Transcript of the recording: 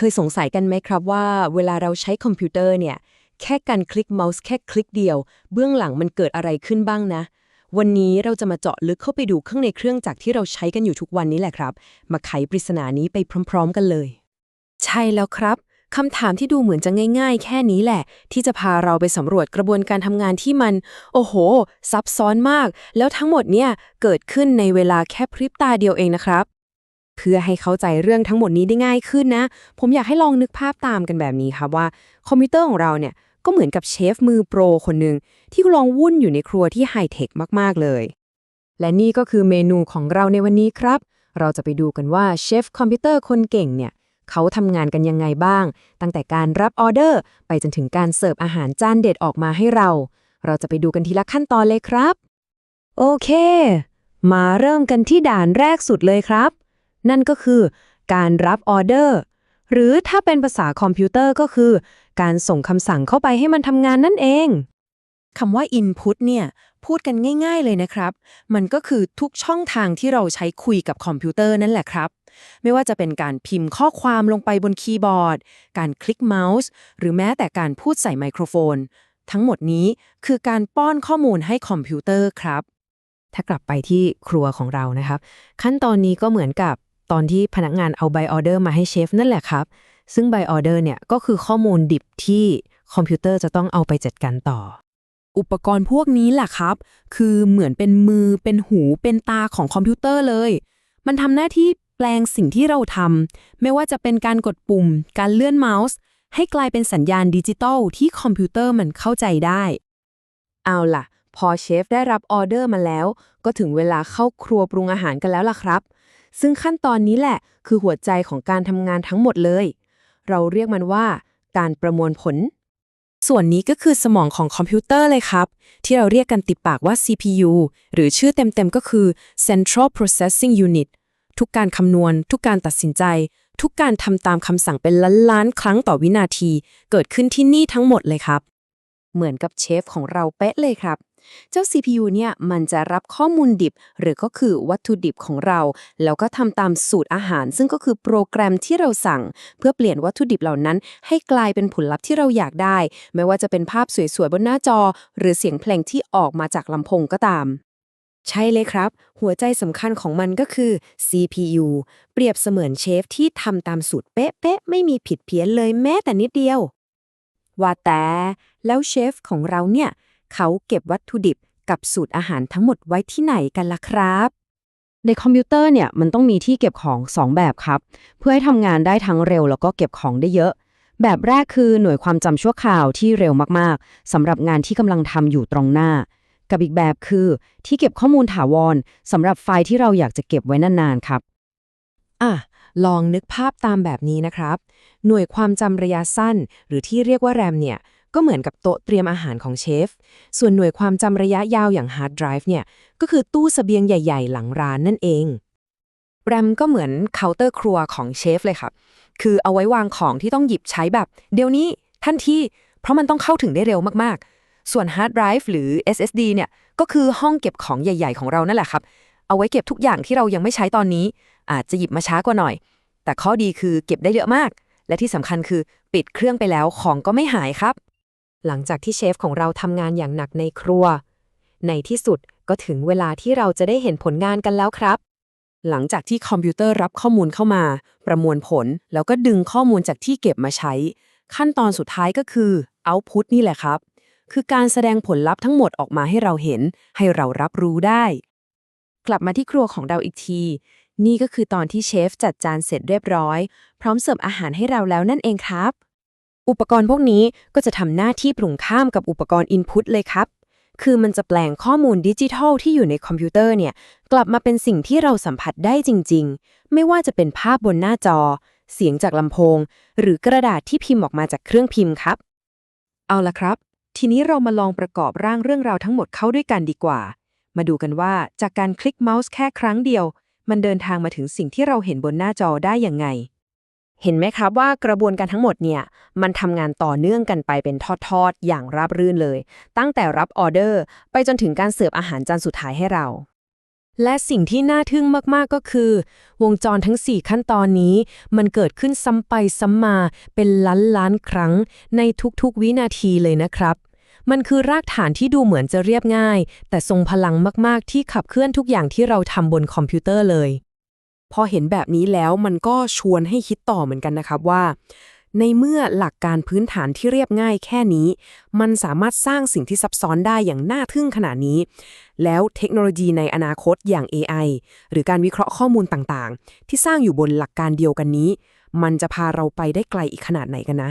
เคยสงสัยกันไหมครับว่า เวลาเราใช้คอมพิวเตอร์เนี่ย แค่การคลิกเมาส์แค่คลิกเดียว เบื้องหลังมันเกิดอะไรขึ้นบ้างนะ วันนี้เราจะมาเจาะลึกเข้าไปดูข้างในเครื่องจักรที่เราใช้กันอยู่ทุกวันนี้แหละครับ มาไขปริศนานี้ไปพร้อม ๆ กันเลย ใช่แล้วครับคำถามที่ดูเหมือนจะง่าย ๆ แค่นี้แหละ ที่จะพาเราไปสำรวจกระบวนการทำงานที่มัน โอ้โห ซับซ้อนมาก แล้วทั้งหมดเนี่ยเกิดขึ้นในเวลาแค่พริบตาเดียวเองนะครับ เพื่อให้เข้าใจเรื่องทั้งหมดนี้ได้ง่ายขึ้นนะ ผมอยากให้ลองนึกภาพตามกันแบบนี้ครับว่าคอมพิวเตอร์ของเราเนี่ยก็เหมือนกับเชฟมือโปรคนหนึ่งที่ลองวุ่นอยู่ในครัวที่ไฮเทคมาก ๆ เลย และนี่ก็คือเมนูของเราในวันนี้ครับ เราจะไปดูกันว่าเชฟคอมพิวเตอร์คนเก่งเนี่ยเขาทำงานกันยังไงบ้าง ตั้งแต่การรับออเดอร์ ไปจนถึงการเสิร์ฟอาหารจานเด็ดออกมาให้เรา เราจะไปดูกันทีละขั้นตอนเลยครับ โอเค มาเริ่มกันที่ด่านแรกสุดเลยครับ นั่นก็คือ การรับออเดอร์ หรือถ้าเป็นภาษาคอมพิวเตอร์ก็คือ การส่งคำสั่งเข้าไปให้มันทำงานนั่นเองคำว่า input เนี่ย พูดกันง่ายๆเลยนะครับ มันก็คือทุกช่องทางที่เราใช้คุยกับคอมพิวเตอร์นั่นแหละครับ ไม่ว่าจะเป็นการพิมพ์ข้อความลงไปบนคีย์บอร์ด การคลิกเมาส์ หรือแม้แต่การพูดใส่ไมโครโฟน ทั้งหมดนี้คือการป้อนข้อมูลให้คอมพิวเตอร์ครับ ถ้ากลับไปที่ครัวของเรานะครับ ขั้นตอนนี้ก็เหมือนกับ ตอนที่พนักงานเอาใบออเดอร์มาให้เชฟนั่นแหละครับ ซึ่งใบออเดอร์เนี่ยก็คือข้อมูลดิบที่คอมพิวเตอร์จะต้องเอาไปจัดการต่อ อุปกรณ์พวกนี้แหละครับ คือเหมือนเป็นมือเป็นหูเป็นตาของคอมพิวเตอร์เลย มันทำหน้าที่แปลงสิ่งที่เราทำไม่ว่าจะเป็นการกดปุ่ม การเลื่อนเมาส์ ให้กลายเป็นสัญญาณดิจิตอลที่คอมพิวเตอร์มันเข้าใจได้ เอาล่ะ พอเชฟได้รับออเดอร์มาแล้ว ก็ถึงเวลาเข้าครัวปรุงอาหารกันแล้วล่ะครับ ซึ่งขั้นตอนนี้แหละ คือหัวใจของการทำงานทั้งหมดเลย เราเรียกมันว่า การประมวลผล ส่วนนี้ก็คือสมองของคอมพิวเตอร์เลยครับ ที่เราเรียกกันติดปากว่า CPU หรือชื่อเต็มๆก็คือ Central Processing Unit ทุกการคำนวณ ทุกการตัดสินใจ ทุกการทำตามคำสั่งเป็นล้านๆ ครั้งต่อวินาที เกิดขึ้นที่นี่ทั้งหมดเลยครับ เหมือนกับเชฟของเราเป๊ะเลยครับ เจ้า CPU เนี่ยมันจะรับข้อมูลดิบ หรือก็คือวัตถุดิบของเรา แล้วก็ทำตามสูตรอาหาร ซึ่งก็คือโปรแกรมที่เราสั่ง เพื่อเปลี่ยนวัตถุดิบเหล่านั้น ให้กลายเป็นผลลัพธ์ที่เราอยากได้ ไม่ว่าจะเป็นภาพสวยๆบนหน้าจอ หรือเสียงเพลงที่ออกมาจากลำโพงก็ตาม ใช่เลยครับ หัวใจสำคัญของมันก็คือ CPU เปรียบเสมือนเชฟที่ทำตามสูตรเป๊ะๆไม่มีผิดเพี้ยนเลยแม้แต่นิดเดียว ว่าแต่แล้วเชฟของเราเนี่ย เขาเก็บวัตถุดิบกับสูตรอาหารทั้งหมดไว้ที่ไหนกันล่ะครับ ในคอมพิวเตอร์เนี่ยมันต้องมีที่เก็บของ 2 แบบครับ เพื่อให้ทำงานได้ทั้งเร็วแล้วก็เก็บของได้เยอะ แบบแรกคือหน่วยความจำชั่วคราวที่เร็วมากๆสำหรับงานที่กำลังทำอยู่ตรงหน้า กับอีกแบบคือ ที่เก็บข้อมูลถาวรสำหรับไฟล์ที่เราอยากจะเก็บไว้นานๆครับอะลองนึกภาพตามแบบนี้นะครับ หน่วยความจำระยะสั้น หรือที่เรียกว่าแรมเนี่ย ก็เหมือนกับโต๊ะเตรียมอาหารของเชฟ ส่วนหน่วยความจำระยะยาวอย่างฮาร์ดไดรฟ์เนี่ย ก็คือตู้สเสบียงใหญ่ ๆ หลังร้านนั่นเอง แรมก็เหมือนเคาน์เตอร์ครัวของเชฟเลยครับ คือเอาไว้วางของที่ต้องหยิบใช้แบบ เดี๋ยวนี้ทันทีเพราะมันต้องเข้าถึงได้เร็วมากๆ ส่วนฮาร์ดไดรฟ์หรือ SSD เนี่ยก็คือห้องเก็บของใหญ่ ๆ ของเรานั่นแหละครับ เอาไว้เก็บทุกอย่างที่เรายังไม่ใช้ตอนนี้ อาจจะหยิบมาช้ากว่าหน่อย แต่ข้อดีคือเก็บได้เยอะมาก และที่สำคัญคือปิดเครื่องไปแล้วของก็ไม่หายครับ หลังจากที่เชฟของเราทำงานอย่างหนักในครัว ในที่สุดก็ถึงเวลาที่เราจะได้เห็นผลงานกันแล้วครับ หลังจากที่คอมพิวเตอร์รับข้อมูลเข้ามา ประมวลผล แล้วก็ดึงข้อมูลจากที่เก็บมาใช้ ขั้นตอนสุดท้ายก็คือ output นี่แหละครับ คือการแสดงผลลัพธ์ทั้งหมดออกมาให้เราเห็น ให้เรารับรู้ได้ กลับมาที่ครัวของเราอีกที นี่ก็คือตอนที่เชฟจัดจานเสร็จเรียบร้อย พร้อมเสิร์ฟอาหารให้เราแล้วนั่นเองครับ อุปกรณ์พวกนี้ก็จะทำหน้าที่ปรุงข้ามกับอุปกรณ์ Input เลยครับ คือมันจะแปลงข้อมูลดิจิทัลที่อยู่ในคอมพิวเตอร์เนี่ย กลับมาเป็นสิ่งที่เราสัมผัสได้จริง ๆ ไม่ว่าจะเป็นภาพบนหน้าจอ เสียงจากลำโพง หรือกระดาษที่พิมพ์ออกมาจากเครื่องพิมพ์ครับ เอาละครับ ทีนี้เรามาลองประกอบร่างเรื่องราวทั้งหมดเข้าด้วยกันดีกว่า มาดูกันว่าจากการคลิกเมาส์แค่ครั้งเดียว มันเดินทางมาถึงสิ่งที่เราเห็นบนหน้าจอได้ยังไง เห็นไหมครับว่ากระบวนการทั้งหมดเนี่ยมันทำงานต่อเนื่องกันไปเป็นทอดๆ อย่างราบรื่นเลย ตั้งแต่รับออเดอร์ ไปจนถึงการเสิร์ฟอาหารจานสุดท้ายให้เรา และสิ่งที่น่าทึ่งมากๆก็คือ วงจรทั้ง 4 ขั้นตอนนี้ มันเกิดขึ้นซ้ำไปซ้ำมาเป็นล้านล้านๆครั้งในทุกๆ วินาทีเลยนะครับ มันคือรากฐานที่ดูเหมือนจะเรียบง่าย แต่ทรงพลังมากๆที่ขับเคลื่อนทุกอย่างที่เราทำบนคอมพิวเตอร์เลย พอเห็นแบบนี้แล้วมันก็ชวนให้คิดต่อเหมือนกันนะครับว่า ในเมื่อหลักการพื้นฐานที่เรียบง่ายแค่นี้ มันสามารถสร้างสิ่งที่ซับซ้อนได้อย่างน่าทึ่งขนาดนี้ แล้วเทคโนโลยีในอนาคตอย่าง AI หรือการวิเคราะห์ข้อมูลต่างๆ ที่สร้างอยู่บนหลักการเดียวกันนี้ มันจะพาเราไปได้ไกลอีกขนาดไหนกันนะ